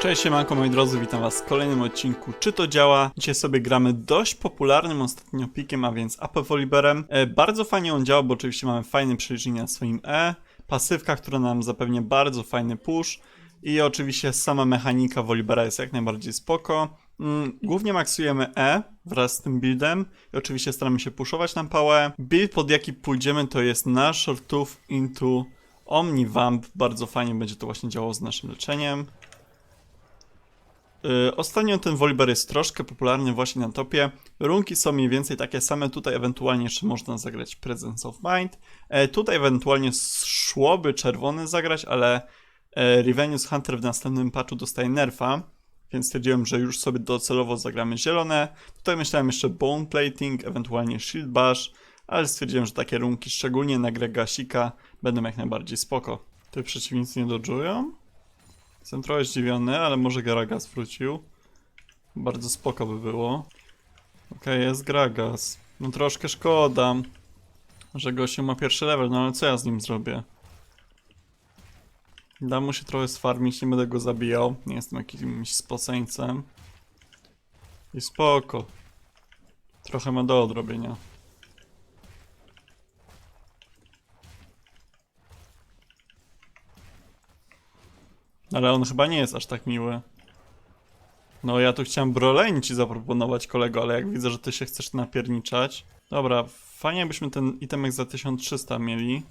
Cześć siemanko moi drodzy, witam was w kolejnym odcinku Czy to działa? Dzisiaj sobie gramy dość popularnym ostatnio pikiem, a więc AP Voliberem. E, bardzo fajnie on działa, bo oczywiście mamy fajne przeliczenie swoim E, pasywka, która nam zapewnia bardzo fajny push i oczywiście sama mechanika Volibera jest jak najbardziej spoko. Mm, Głównie maksujemy E wraz z tym buildem i oczywiście staramy się puszować na pałę. Build pod jaki pójdziemy to jest na Short Tooth into Omnivamp. Bardzo fajnie będzie to właśnie działało z naszym leczeniem. Yy, Ostatnio ten Volibear jest troszkę popularny właśnie na topie. Runki są mniej więcej takie same. Tutaj ewentualnie jeszcze można zagrać Presence of Mind. E, tutaj ewentualnie szłoby czerwony zagrać, ale e, Revenius Hunter w następnym patchu dostaje nerfa. Więc stwierdziłem, że już sobie docelowo zagramy zielone. Tutaj myślałem jeszcze Bone Plating, ewentualnie Shield Bash, ale stwierdziłem, że takie runki, szczególnie na grę Gasika, będą jak najbardziej spoko. Tutaj przeciwnicy nie dodżują. Jestem trochę zdziwiony, ale może Gragas wrócił. Bardzo spoko by było. Okej, jest Gragas. No troszkę szkoda, że gościu ma pierwszy level, no ale co ja z nim zrobię? Da mu się trochę sfarmić, nie będę go zabijał. Nie jestem jakimś spoceńcem. I spoko. Trochę ma do odrobienia. Ale on chyba nie jest aż tak miły. No ja tu chciałem Broleń ci zaproponować kolego, ale jak widzę, że ty się chcesz napierniczać. Dobra, fajnie byśmy ten itemek za 1300 mieli.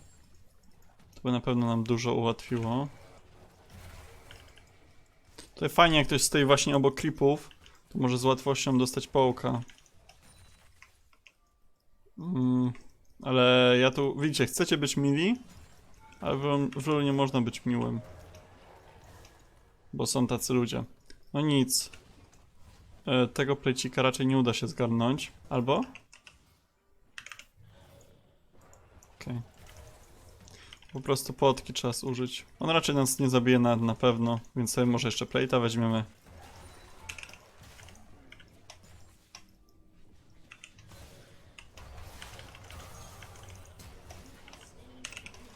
To by na pewno nam dużo ułatwiło. Tutaj fajnie jak ktoś stoi właśnie obok creepów, to może z łatwością dostać połka. Mm, ale ja tu, widzicie, chcecie być mili, ale w, w nie można być miłym. Bo są tacy ludzie. No nic. E, tego plecika raczej nie uda się zgarnąć. Albo? Okej. Po prostu potki trzeba użyć. On raczej nas nie zabije na, na pewno, więc sobie może jeszcze plejta weźmiemy.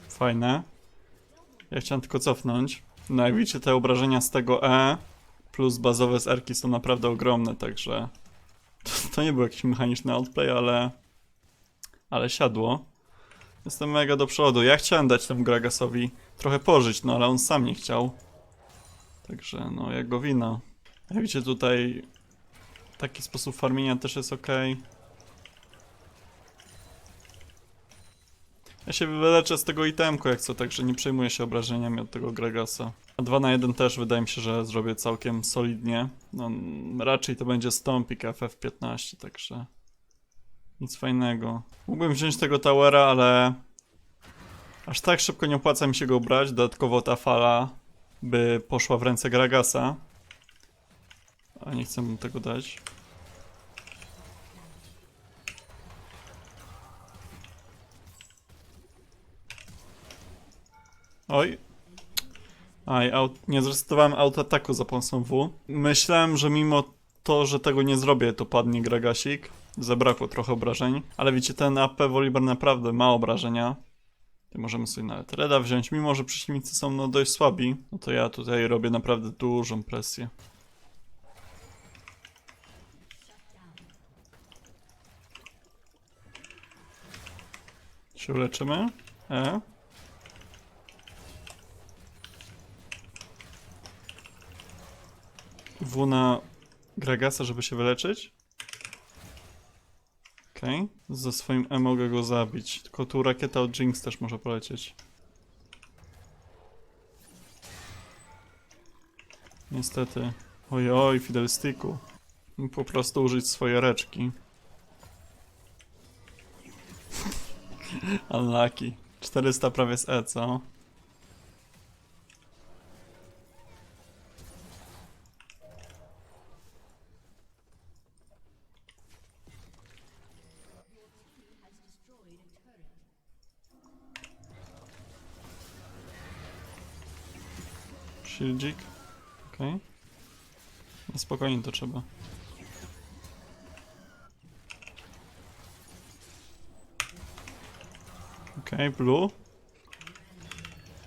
Fajne. Ja chciałem tylko cofnąć. No widzicie, te obrażenia z tego E plus bazowe z Erki są naprawdę ogromne, także to, to nie był jakiś mechaniczny outplay, ale ale siadło. Jestem mega do przodu. Ja chciałem dać temu Gragasowi trochę pożyć, no ale on sam nie chciał. Także no, jego wina. Jak widzicie tutaj taki sposób farmienia też jest ok. Ja się wyleczę z tego itemku jak co, także nie przejmuję się obrażeniami od tego Gragasa. A 2 na 1 też wydaje mi się, że zrobię całkiem solidnie. No, raczej to będzie Stompik FF15, także nic fajnego. Mógłbym wziąć tego Towera, ale aż tak szybko nie opłaca mi się go brać. Dodatkowo ta fala by poszła w ręce Gragasa. A nie chcę mu tego dać. Oj. Aj, aut nie zresetowałem autoataku za pomocą W. Myślałem, że mimo to, że tego nie zrobię, to padnie Gragasik. Zabrakło trochę obrażeń. Ale widzicie, ten AP Volibear naprawdę ma obrażenia. Możemy sobie nawet Reda wziąć, mimo że przeciwnicy są no dość słabi. No to ja tutaj robię naprawdę dużą presję. Się uleczymy? E? W na Gragasa, żeby się wyleczyć. Okej. Ze swoim E mogę go zabić. Tylko tu rakieta od Jinx też może polecieć. Niestety. Oj, oj, Fiddlesticku. Po prostu użyć swoje reczki. Unlucky. 400 prawie z E, co? Shieldzik. Okej. Spokojnie to trzeba. Okej, blue.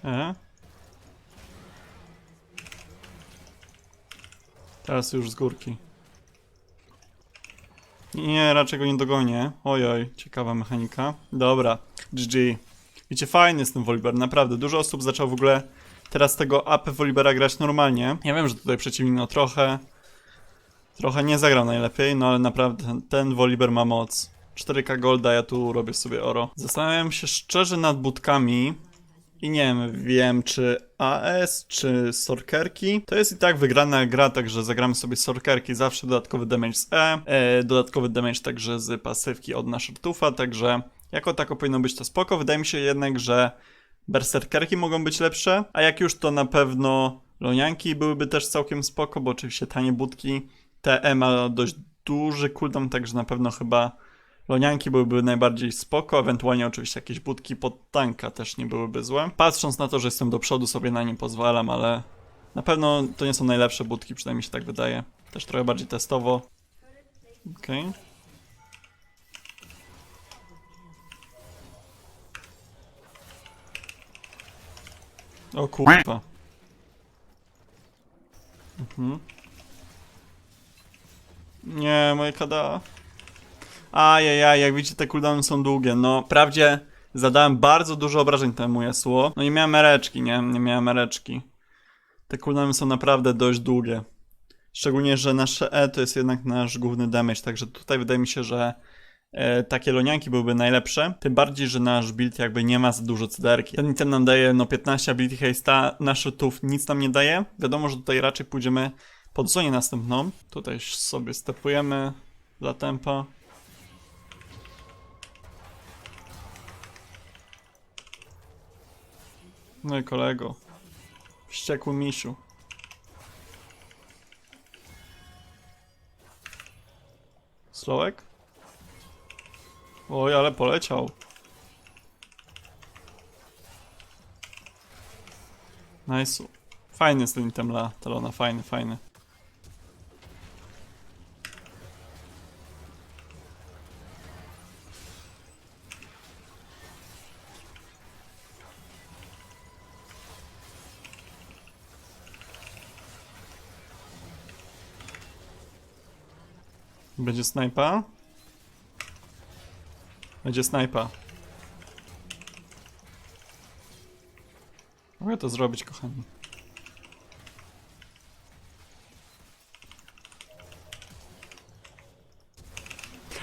E. Teraz już z górki. Nie, raczej go nie dogonię. Ojoj, ciekawa mechanika. Dobra, GG. Wiecie, fajny jest ten Volibear, naprawdę. Dużo osób zaczęło w ogóle teraz tego AP Volibera grać normalnie. Ja wiem, że tutaj przeciwnik no trochę... Trochę nie zagrał najlepiej, no ale naprawdę ten, Volibear ma moc. 4K Golda, ja tu robię sobie oro. Zastanawiam się szczerze nad budkami. I nie wiem, wiem czy AS, czy Sorkerki. To jest i tak wygrana gra, także zagramy sobie Sorkerki. Zawsze dodatkowy damage z E, e dodatkowy damage także z pasywki od Nashertufa, także jako tako powinno być to spoko. Wydaje mi się jednak, że Berserkerki mogą być lepsze, a jak już to na pewno Lonianki byłyby też całkiem spoko, bo oczywiście tanie budki. TE ma dość duży cooldown, także na pewno chyba Lonianki byłyby najbardziej spoko, ewentualnie oczywiście jakieś budki pod tanka też nie byłyby złe. Patrząc na to, że jestem do przodu sobie na nie pozwalam, ale na pewno to nie są najlepsze budki, przynajmniej się tak wydaje. Też trochę bardziej testowo. Okej. O kurwa. Mhm. Nie, moje kada. Ajajaj, jak widzicie te cooldowny są długie. No, wprawdzie zadałem bardzo dużo obrażeń temu jasło. No nie miałem ereczki, nie? Nie miałem ereczki. Te cooldowny są naprawdę dość długie. Szczególnie, że nasze E to jest jednak nasz główny damage, także tutaj wydaje mi się, że e, takie lonianki byłyby najlepsze. Tym bardziej, że nasz build jakby nie ma za dużo cyderki. Ten item nam daje no 15 ability haste'a, nasz tuf nic nam nie daje. Wiadomo, że tutaj raczej pójdziemy pod następną. Tutaj sobie stepujemy dla tempa. No i kolego. Wściekły misiu. Slołek? Oj, ale poleciał. Nice. Fajny jest ten item dla Talona, fajny, fajny. Snajpa? Będzie snajpa. Mogę to zrobić, kochani.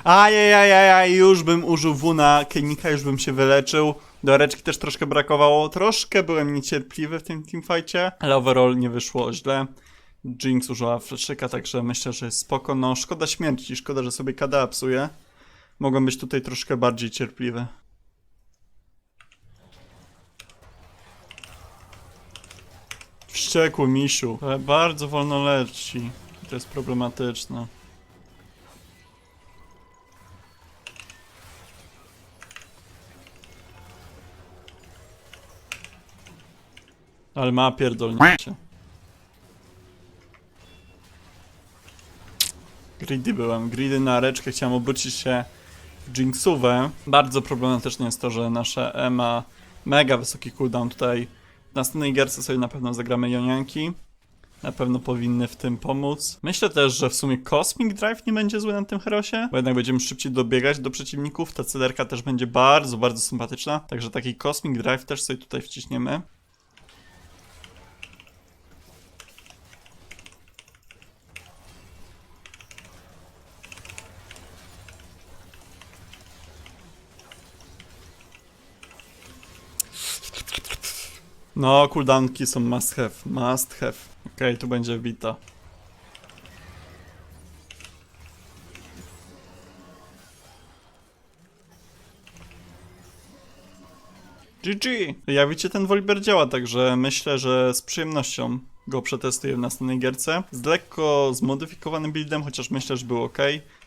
Ajajajaj, już bym użył W na Kenika, już bym się wyleczył. Do reczki też troszkę brakowało. Troszkę byłem niecierpliwy w tym teamfightie, ale overall nie wyszło źle. Jinx użyła fleszyka, także myślę, że jest spoko. No, szkoda śmierci, szkoda, że sobie KDA psuje. Mogłem być tutaj troszkę bardziej cierpliwy. Wściekły misiu. Ale bardzo wolno leci. To jest problematyczne. Ale ma pierdolnięcie. Greedy byłem. Greedy na reczkę chciałem obrócić się w Jinxówę. Bardzo problematyczne jest to, że nasze E ma mega wysoki cooldown tutaj. W następnej gierce sobie na pewno zagramy Jonianki. Na pewno powinny w tym pomóc. Myślę też, że w sumie Cosmic Drive nie będzie zły na tym herosie, bo jednak będziemy szybciej dobiegać do przeciwników. Ta cyderka też będzie bardzo, bardzo sympatyczna. Także taki Cosmic Drive też sobie tutaj wciśniemy. No, cooldownki są must have, must have. Okej, tu będzie wbita. GG! Jak widzicie, ten Volibear działa, także myślę, że z przyjemnością go przetestuję w następnej gierce. Z lekko zmodyfikowanym buildem, chociaż myślę, że był ok.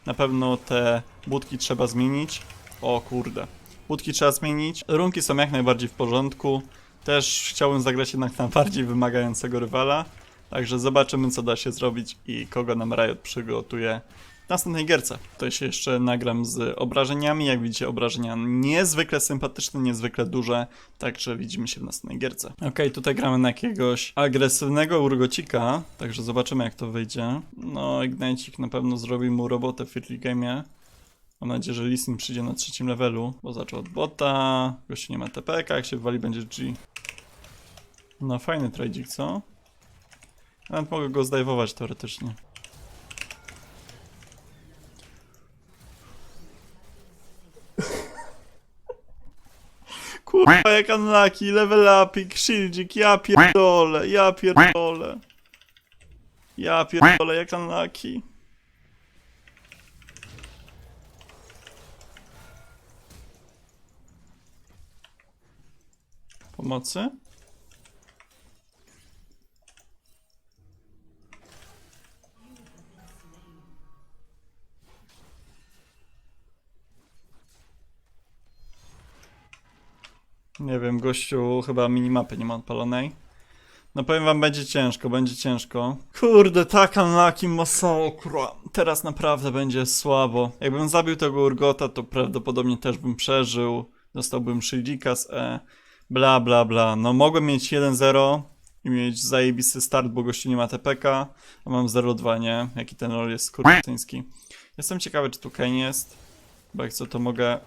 Na pewno te budki trzeba zmienić. O kurde. Budki trzeba zmienić. Runki są jak najbardziej w porządku. Też chciałbym zagrać jednak na bardziej wymagającego rywala. Także zobaczymy, co da się zrobić i kogo nam Riot przygotuje w następnej gierce. Tutaj się jeszcze nagram z obrażeniami. Jak widzicie, obrażenia niezwykle sympatyczne, niezwykle duże. Także widzimy się w następnej gierce. Okej, tutaj gramy na jakiegoś agresywnego urgocika. Także zobaczymy, jak to wyjdzie. No, Ignite'ik na pewno zrobi mu robotę w early game'ie. Mam nadzieję, że Lissin przyjdzie na trzecim levelu, bo zaczął od bota, gościu nie ma TPK, jak się wali będzie G. No fajny trajdzik, co? Nawet mogę go zdajwować teoretycznie. Kurwa, jak unlucky, level upik, shieldzik, ja pierdolę, ja pierdolę. Ja pierdolę, jak unlucky. Pomocy? Nie wiem, gościu chyba minimapy nie ma odpalonej. No powiem wam, będzie ciężko, będzie ciężko. Kurde, tak unlucky masakra. Teraz naprawdę będzie słabo. Jakbym zabił tego Urgota, to prawdopodobnie też bym przeżył. Dostałbym shieldika z E. Bla, bla, bla. No mogłem mieć 1-0 i mieć zajebisty start, bo gościu nie ma TPK, a mam 0-2, nie? Jaki ten rol jest skurczyński. Jestem ciekawy, czy tu Kane jest. Bo jak co, to mogę...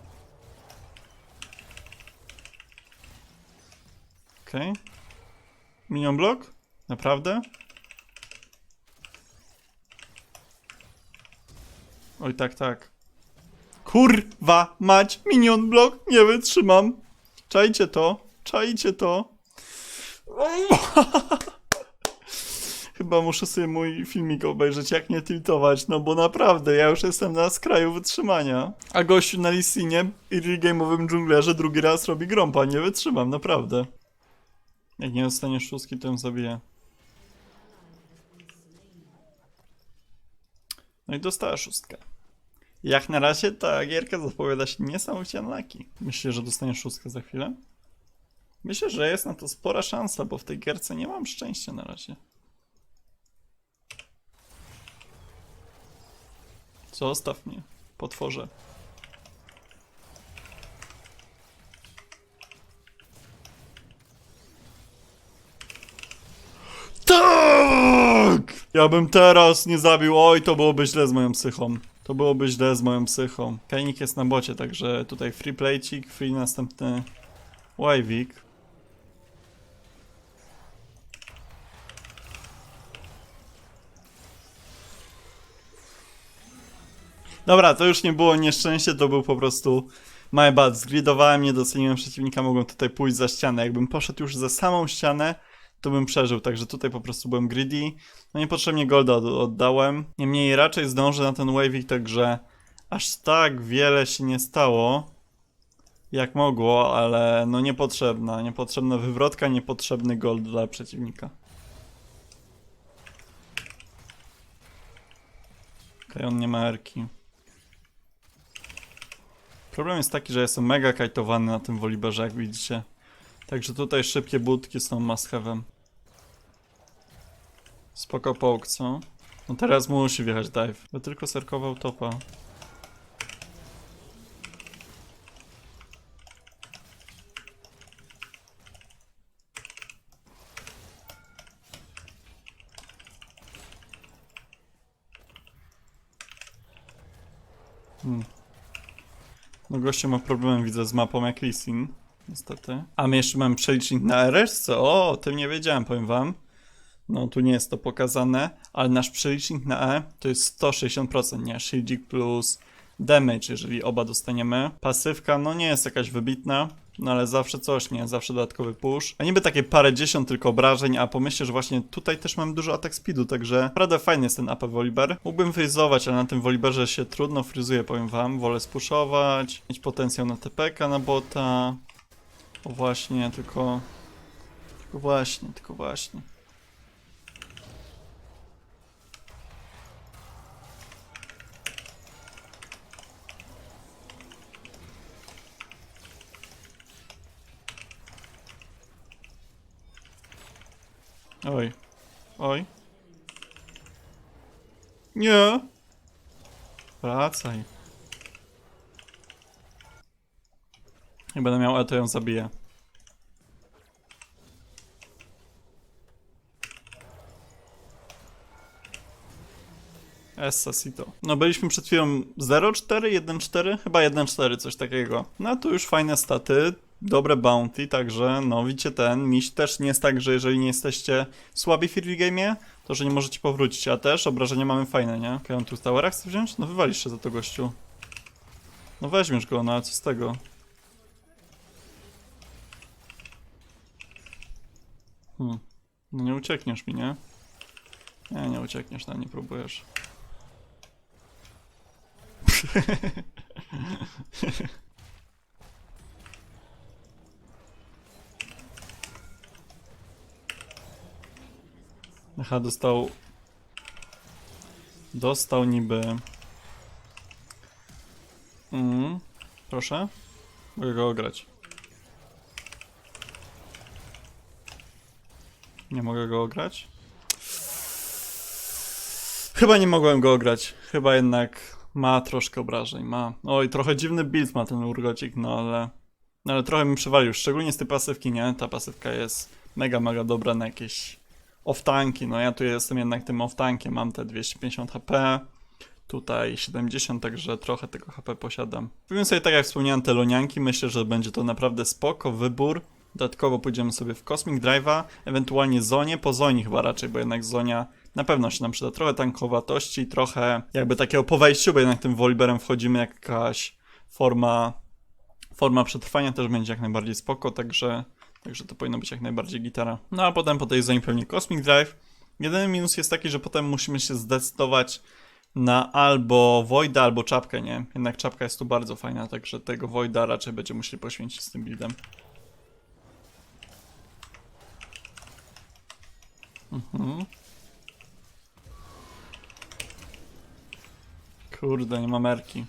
Okej. Okay. Minion block? Naprawdę? Oj, tak, tak. Kurwa, mać, minion block, nie wytrzymam. Czajcie to, czajcie to. Chyba muszę sobie mój filmik obejrzeć, jak nie tiltować, no bo naprawdę, ja już jestem na skraju wytrzymania. A gościu na Lissinie i game'owym dżunglerze drugi raz robi grąpa, nie wytrzymam, naprawdę. Jak nie dostaniesz szóstki, to ją zabiję. No i dostała szóstkę. Jak na razie ta gierka zapowiada się niesamowicie unlucky. Myślę, że dostaniesz szóstkę za chwilę? Myślę, że jest na to spora szansa, bo w tej gierce nie mam szczęścia na razie. Zostaw mnie, potworze. Tak! Ja bym teraz nie zabił, oj, to byłoby źle z moją psychą. To byłoby źle z moją psychą. Kajnik jest na bocie, także tutaj free playcik, free następny Wavik. Dobra, to już nie było nieszczęście, to był po prostu my bad. Zgridowałem, nie doceniłem przeciwnika, mogłem tutaj pójść za ścianę. Jakbym poszedł już za samą ścianę, to bym przeżył, także tutaj po prostu byłem greedy. No niepotrzebnie golda od oddałem. Niemniej raczej zdążę na ten wavik, także aż tak wiele się nie stało, jak mogło, ale no niepotrzebna, niepotrzebna wywrotka, niepotrzebny gold dla przeciwnika. Okej, on nie ma erki. Problem jest taki, że jestem mega kajtowany na tym woliberze, jak widzicie. Także tutaj szybkie budki są must have'em. Spoko poke, co? No teraz musi wjechać dive. Bo tylko serkował topa. Hmm. No goście ma problem, widzę, z mapą jak Lissin. Niestety. A my jeszcze mamy przelicznik na RS? O, o tym nie wiedziałem, powiem wam. No tu nie jest to pokazane, ale nasz przelicznik na E to jest 160%, nie? Shieldzik plus damage, jeżeli oba dostaniemy. Pasywka, no nie jest jakaś wybitna, no ale zawsze coś, nie? Zawsze dodatkowy push. A niby takie parę dziesiąt tylko obrażeń, a pomyślę, że właśnie tutaj też mam dużo attack speedu, także naprawdę fajny jest ten AP Volibear. Mógłbym frizować, ale na tym Volibearze się trudno fryzuje, powiem wam. Wolę spuszować, mieć potencjał na TPK na bota. O właśnie, tylko... Tylko właśnie, tylko właśnie. Oj. Oj. Nie. Wracaj. Jak będę miał E, to ją zabiję. Essasito. No byliśmy przed chwilą 0-4, 1-4, chyba 1-4, coś takiego. No tu już fajne staty, dobre bounty, także no widzicie ten, miś też nie jest tak, że jeżeli nie jesteście słabi w early game'ie, to że nie możecie powrócić, a też obrażenia mamy fajne, nie? Okej, on tu towera chce wziąć? No wywalisz się za to gościu. No weźmiesz go, no ale co z tego? Hmm. No nie uciekniesz mi, nie? Nie, nie uciekniesz, tam nie próbujesz. Aha, dostał... Dostał niby... Mm, proszę? Mogę go ograć. Nie mogę go ograć? Chyba nie mogłem go ograć. Chyba jednak ma troszkę obrażeń. Ma. Oj, trochę dziwny build ma ten urgocik, no ale. No ale trochę mi przywalił. Szczególnie z tej pasywki, nie? Ta pasywka jest mega, mega dobra na jakieś off-tanki. No ja tu jestem jednak tym off-tankiem. Mam te 250 HP. Tutaj 70, także trochę tego HP posiadam. Powiem sobie tak jak wspomniałem te lonianki, myślę, że będzie to naprawdę spoko wybór. Dodatkowo pójdziemy sobie w Cosmic Drive'a, ewentualnie Zonie, po Zoni chyba raczej, bo jednak Zonia na pewno się nam przyda. Trochę tankowatości, trochę jakby takiego po wejściu, bo jednak tym Voliberem wchodzimy, jakaś forma, forma przetrwania też będzie jak najbardziej spoko, także, także to powinno być jak najbardziej gitara. No a potem po tej Zonie pewnie Cosmic Drive. Jedyny minus jest taki, że potem musimy się zdecydować na albo Voida, albo czapkę, nie? Jednak czapka jest tu bardzo fajna, także tego Voida raczej będziemy musieli poświęcić z tym buildem. Mhm. Kurde, nie ma merki.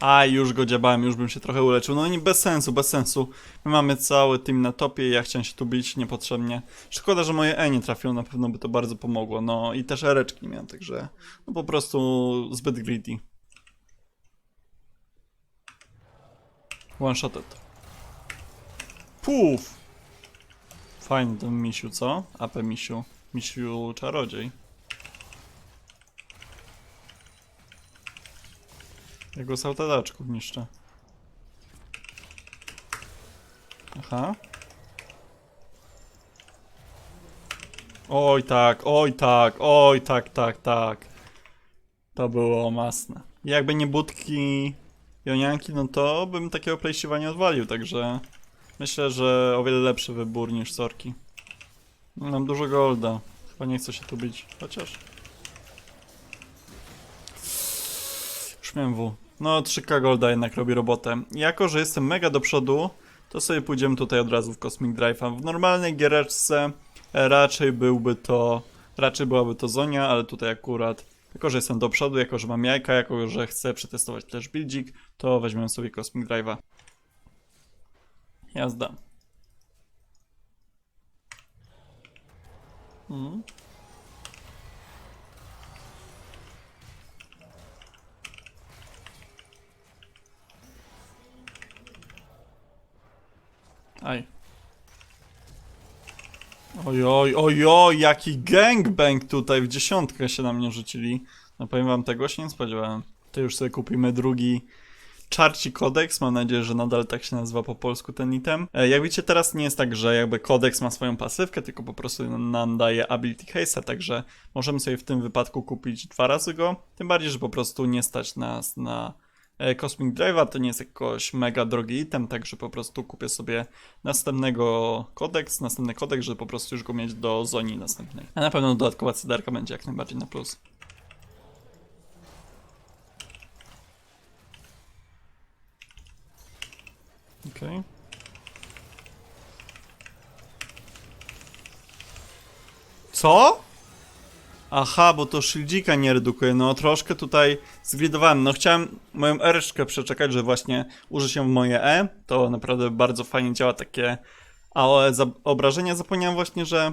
A, już go dziabałem, już bym się trochę uleczył. No nie, bez sensu, bez sensu. My mamy cały team na topie i ja chciałem się tu bić niepotrzebnie. Szkoda, że moje E nie trafiło, na pewno by to bardzo pomogło. No i też ereczki miałem, także no po prostu zbyt greedy. One shotted. Puf! Fajny ten misiu, co? AP misiu. Misiu czarodziej. Jego sałtadaczków niszczę. Aha. Oj tak, oj tak, oj tak, tak, tak. To było masne. Jakby nie budki Jonianki, no to bym takiego plejściwa nie odwalił, także myślę, że o wiele lepszy wybór niż Sorki. Mam dużo golda. Chyba nie chcę się tu bić, chociaż... Już miałem W. No, 3K Golda jednak robi robotę. Jako, że jestem mega do przodu, to sobie pójdziemy tutaj od razu w Cosmic Drive'a. W normalnej giereczce raczej byłby to, raczej byłaby to Zonia, ale tutaj akurat, jako że jestem do przodu, jako że mam jajka, jako że chcę przetestować też buildzik, to weźmiemy sobie Cosmic Drive'a. Jazda. Mhm. Aj. Ojoj, ojoj, jaki gangbang tutaj w dziesiątkę się na mnie rzucili. No powiem wam, tego się nie spodziewałem. To już sobie kupimy drugi Czarci kodeks, mam nadzieję, że nadal tak się nazywa po polsku ten item. E, Jak widzicie, teraz nie jest tak, że jakby kodeks ma swoją pasywkę, tylko po prostu nam daje ability case'a, także możemy sobie w tym wypadku kupić dwa razy go. Tym bardziej, że po prostu nie stać nas na Cosmic Drive'a, to nie jest jakoś mega drogi item, także po prostu kupię sobie następnego kodeks, następny kodeks, żeby po prostu już go mieć do zoni następnej. A na pewno dodatkowa cyderka będzie jak najbardziej na plus. Okej. Co? Aha, bo to shieldzika nie redukuje. No troszkę tutaj zgridowałem. No chciałem moją R-szkę przeczekać, że właśnie uży się w moje E. To naprawdę bardzo fajnie działa takie AOE za obrażenia. Zapomniałem właśnie, że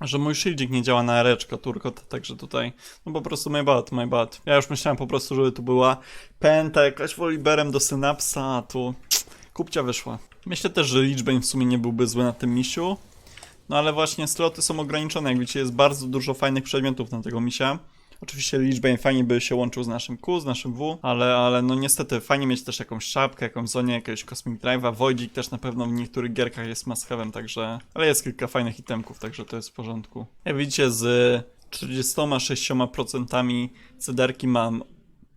że mój shieldzik nie działa na reczkę turkot, także tutaj, no po prostu my bad, my bad. Ja już myślałem po prostu, żeby tu była pęta jakaś woliberem do synapsa, a tu kupcia wyszła. Myślę też, że Lichbane w sumie nie byłby zły na tym misiu, no ale właśnie sloty są ograniczone, jak widzicie jest bardzo dużo fajnych przedmiotów na tego misia. Oczywiście Lichbane fajnie by się łączył z naszym Q, z naszym W, ale, ale no niestety fajnie mieć też jakąś czapkę, jakąś zonię, jakiegoś Cosmic Drive'a, Voidzik też na pewno w niektórych gierkach jest must have'em, także... Ale jest kilka fajnych itemków, także to jest w porządku. Jak widzicie z 46% cederki mam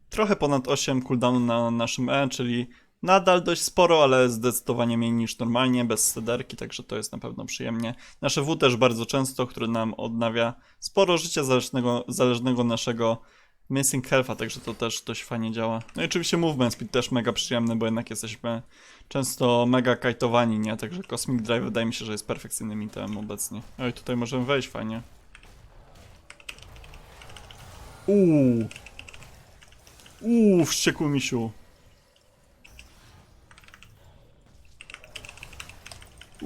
trochę ponad 8 cooldownu na naszym E, czyli nadal dość sporo, ale zdecydowanie mniej niż normalnie, bez sederki, także to jest na pewno przyjemnie. Nasze W też bardzo często, które nam odnawia sporo życia zależnego, zależnego naszego Missing Health'a, także to też dość fajnie działa. No i oczywiście Movement Speed też mega przyjemny, bo jednak jesteśmy często mega kajtowani, nie? Także Cosmic Drive wydaje mi się, że jest perfekcyjnym itemem obecnie. Oj, tutaj możemy wejść fajnie. Uuu. Uuu, wściekły misiu.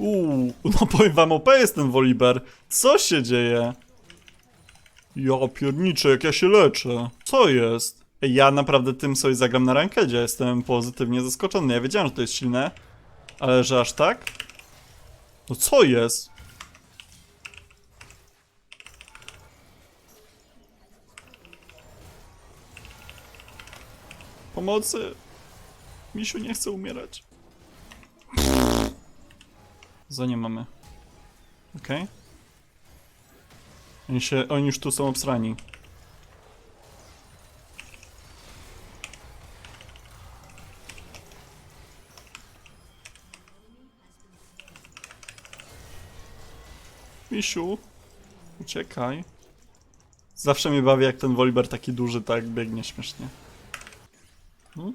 Uuu, no powiem wam, OP jest ten Woliber. Co się dzieje? Ja pierniczę, jak ja się leczę. Co jest? Ja naprawdę tym sobie zagram na rankedzie. Jestem pozytywnie zaskoczony. Ja wiedziałem, że to jest silne. Ale że aż tak? No co jest? Pomocy. Misiu nie chce umierać. Za nie mamy. Okej. Oni się, oni już tu są obsrani. Misiu, uciekaj. Zawsze mnie bawi, jak ten Woliber taki duży, tak biegnie śmiesznie. Hmm?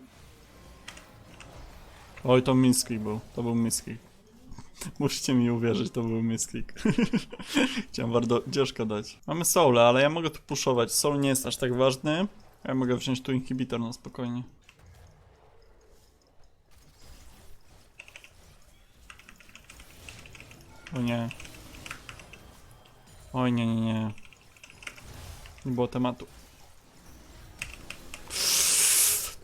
Oj, to misklik był. To był misklik. Musicie mi uwierzyć, to był misklik. Chciałem bardzo dzieszka dać. Mamy Soula, ale ja mogę tu puszować. Soul nie jest aż tak ważny. Ja mogę wziąć tu inhibitor na spokojnie. O nie. Oj, nie, nie, nie. Nie było tematu.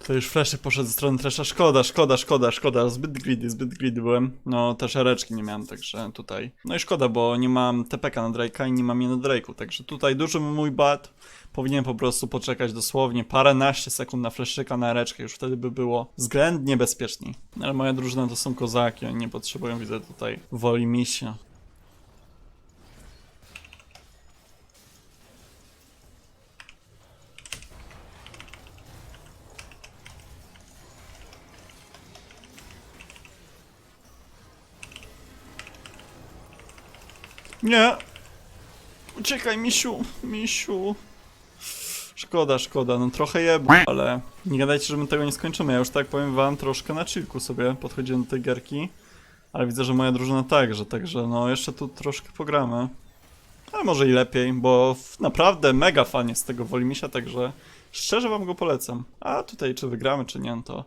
To już fleszek poszedł ze strony Tresza. Szkoda, szkoda, szkoda, szkoda. Zbyt greedy, zbyt greedy byłem. No, też reczki nie miałem, także tutaj. No i szkoda, bo nie mam TPK na Drake'a i nie mam je na Drake'u, także tutaj duży mój bad. Powinien po prostu poczekać dosłownie paręnaście sekund na fleszyka na reczkę, już wtedy by było względnie bezpieczniej. Ale moja drużyna to są kozaki, oni nie potrzebują, widzę tutaj, woli misia. Nie! Uciekaj, misiu, misiu. Szkoda, szkoda, no trochę jeb, ale nie gadajcie, że my tego nie skończymy. Ja już tak powiem wam troszkę na chillku sobie podchodziłem do tej gierki. Ale widzę, że moja drużyna także, także no jeszcze tu troszkę pogramy. Ale może i lepiej, bo naprawdę mega fan jest tego Wolimisia, także szczerze wam go polecam. A tutaj czy wygramy, czy nie, no to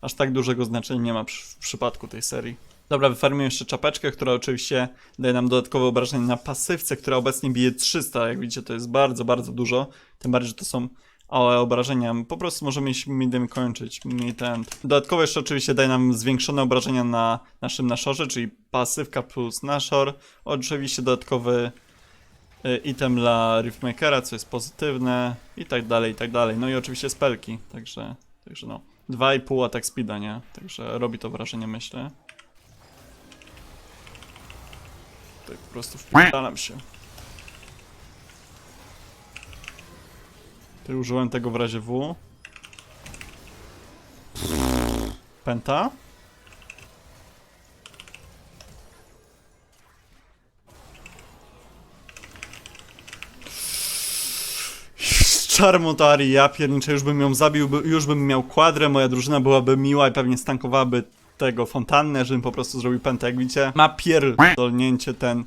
aż tak dużego znaczenia nie ma przy, w przypadku tej serii. Dobra, wyfarmię jeszcze czapeczkę, która oczywiście daje nam dodatkowe obrażenia na pasywce, która obecnie bije 300. Jak widzicie, to jest bardzo, bardzo dużo. Tym bardziej, że to są obrażenia. Po prostu możemy iść midem kończyć, mid end. Dodatkowo jeszcze oczywiście daje nam zwiększone obrażenia na naszym naszorze, czyli pasywka plus naszor. Oczywiście dodatkowy y, item dla Riftmakera, co jest pozytywne i tak dalej, i tak dalej. No i oczywiście spelki, także, także no. 2,5 atak speeda, nie? Także robi to wrażenie, myślę. Tak po prostu wpierdalam się. Tutaj użyłem tego w razie W. Penta. Czarmotari, ja pierniczę, już bym ją zabił, już bym miał kwadrę, moja drużyna byłaby miła i pewnie stankowałaby tego fontannę, żebym po prostu zrobił pętę, jak widzicie. Ma pierdolnięcie ten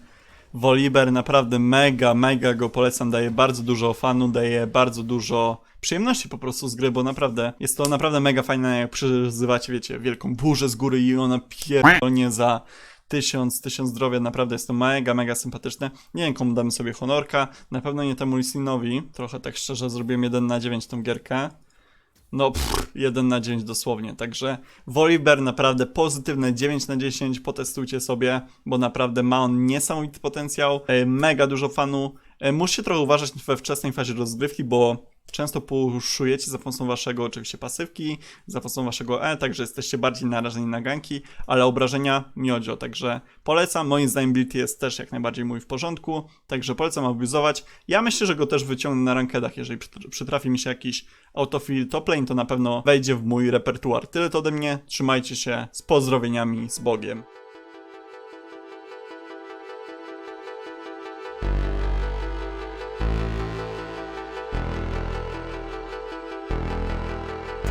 Woliber, naprawdę mega, mega go polecam, daje bardzo dużo fanu, daje bardzo dużo przyjemności po prostu z gry, bo naprawdę jest to naprawdę mega fajne, jak przyzywacie, wiecie, wielką burzę z góry i ona pierdolnie za 1000, 1000 zdrowia, naprawdę jest to mega, mega sympatyczne. Nie wiem, komu damy sobie honorka, na pewno nie temu Listinowi, trochę tak szczerze zrobiłem 1 na 9 tą gierkę. No, pff, 1 na 9 dosłownie. Także Volibear naprawdę pozytywne 9 na 10. Potestujcie sobie, bo naprawdę ma on niesamowity potencjał. E, Mega dużo fanu. E, Musicie trochę uważać we wczesnej fazie rozgrywki, bo często puszujecie za pomocą waszego oczywiście pasywki, za pomocą waszego E, także jesteście bardziej narażeni na ganki, ale obrażenia miodzio. Także polecam. Moim zdaniem build jest też jak najbardziej mój w porządku. Także polecam abuzować. Ja myślę, że go też wyciągnę na rankedach. Jeżeli przytr- przytrafi mi się jakiś autofill top lane, to na pewno wejdzie w mój repertuar. Tyle to ode mnie. Trzymajcie się. Z pozdrowieniami z Bogiem.